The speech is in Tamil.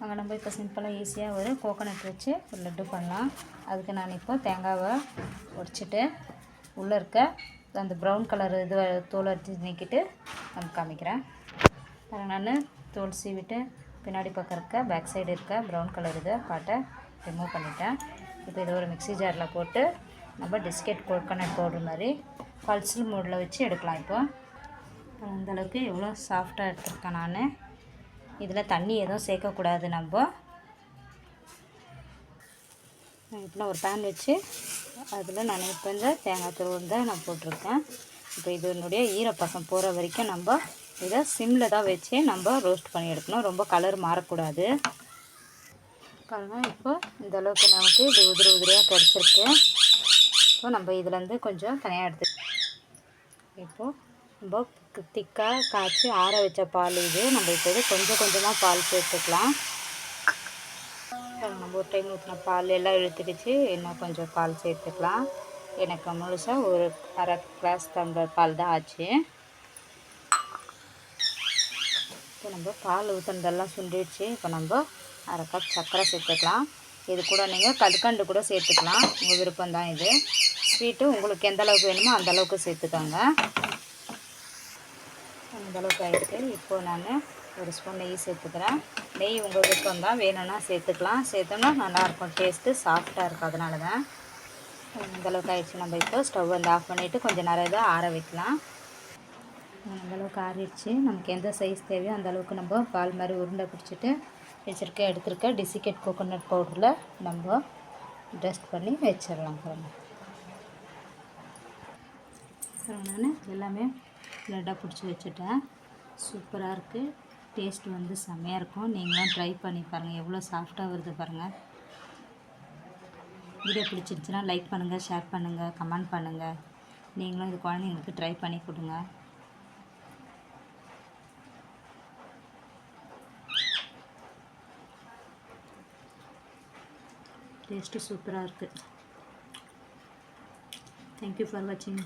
அங்கே நம்ம இப்போ சிம்பிளாக ஈஸியாக ஒரு கோகோனட் வச்சு ஒரு லட்டு பண்ணலாம். அதுக்கு நான் இப்போ தேங்காவை உடைச்சிட்டு உள்ளே இருக்க அந்த ப்ரௌன் கலர் இது தோலை எடுத்து நீக்கிட்டு நம்ம காமிக்கிறேன். நான் தோல் சீவிட்டு பின்னாடி பக்கம் இருக்க பேக் சைடு இருக்க ப்ரௌன் கலர் இதை பாட்டை ரிமூவ் பண்ணிட்டேன். இப்போ இதை ஒரு மிக்ஸி ஜாரில் போட்டு நம்ம பிஸ்கெட் கோகோனட் பவுடர் மாதிரி பல்சில் மூடில் வச்சு எடுக்கலாம் இப்போ. அந்தளவுக்கு எவ்வளோ சாஃப்டாக எடுத்துருக்கேன் நான். இதில் தண்ணி எதுவும் சேர்க்கக்கூடாது நம்ம. இப்போ ஒரு பேன் வச்சு அதில் நான் இப்போ இந்த தேங்காய் துருவல் தான் நான் போட்டிருக்கேன். இப்போ இதனுடைய ஈரப்பசம் போகிற வரைக்கும் நம்ம இதை சிம்மில் தான் வச்சு நம்ம ரோஸ்ட் பண்ணி எடுக்கணும். ரொம்ப கலர் மாறக்கூடாது. பாருங்கள் இப்போ இந்த அளவுக்கு நமக்கு இது உதிரி உதிரியாக கிடச்சிருக்கு. இப்போ நம்ம இதுலேருந்து கொஞ்சம் தனியாக எடுத்து இப்போது நம்ம திக்காக காய்ச்சி ஆற வச்ச பால் இது. நம்ம இப்போது கொஞ்சம் கொஞ்சமாக பால் சேர்த்துக்கலாம். நம்ம ஒரு டைம் ஊற்றின பால் எல்லாம் இழுத்துடுச்சு இன்னும் கொஞ்சம் பால் சேர்த்துக்கலாம். எனக்கு முழுசாக ஒரு அரை கிளாஸ் டம்ளர் பால் தான் ஆச்சு. இப்போ நம்ம பால் ஊற்றுனதெல்லாம் சுண்டிடுச்சு. இப்போ நம்ம அரை கப் சர்க்கரை சேர்த்துக்கலாம். இது கூட நீங்கள் கற்கண்டு கூட சேர்த்துக்கலாம். உங்கள் விருப்பம் தான் இது. ஸ்வீட்டு உங்களுக்கு எந்த அளவுக்கு வேணுமோ அந்த அளவுக்கு சேர்த்துக்கோங்க. அந்த அளவுக்கு ஆகிருக்கு இப்போது நான் ஒரு ஸ்பூன் நெய் சேர்த்துக்கிறேன். நெய் உங்கள் விருப்பம் தான் வேணும்னா சேர்த்துக்கலாம். சேர்த்தோம்னா நல்லாயிருக்கும். டேஸ்ட்டு சாஃப்டாக இருக்கும் அதனால தான் இந்த அளவுக்கு ஆயிடுச்சு. நம்ம இப்போ ஸ்டவ் வந்து ஆஃப் பண்ணிவிட்டு கொஞ்சம் நிறைய இதை ஆற வைக்கலாம். அந்த அளவுக்கு ஆறிடுச்சு. நமக்கு எந்த சைஸ் தேவையோ அந்தளவுக்கு நம்ம பால் மாதிரி உருண்டை பிடிச்சிட்டு வச்சுருக்க எடுத்துருக்க டிசிகேட் கோகோனட் பவுடரில் நம்ம டஸ்ட் பண்ணி வச்சிடலாம் பாருங்க. நான் எல்லாமே லட்டாக பிடிச்சி வச்சுட்டேன். சூப்பராக இருக்குது டேஸ்ட் வந்து செம்மையாக இருக்கும். நீங்களும் ட்ரை பண்ணி பாருங்கள் எவ்வளோ சாஃப்டாக வருது பாருங்கள் வீடியோ பிடிச்சிருந்துச்சுன்னா லைக் பண்ணுங்கள் ஷேர் பண்ணுங்கள் கமெண்ட் பண்ணுங்கள் நீங்களும் இது குழந்தைங்களுக்கு ட்ரை பண்ணி கொடுங்க. டேஸ்ட்டு சூப்பராக இருக்குது தேங்க்யூ ஃபார் வாட்சிங்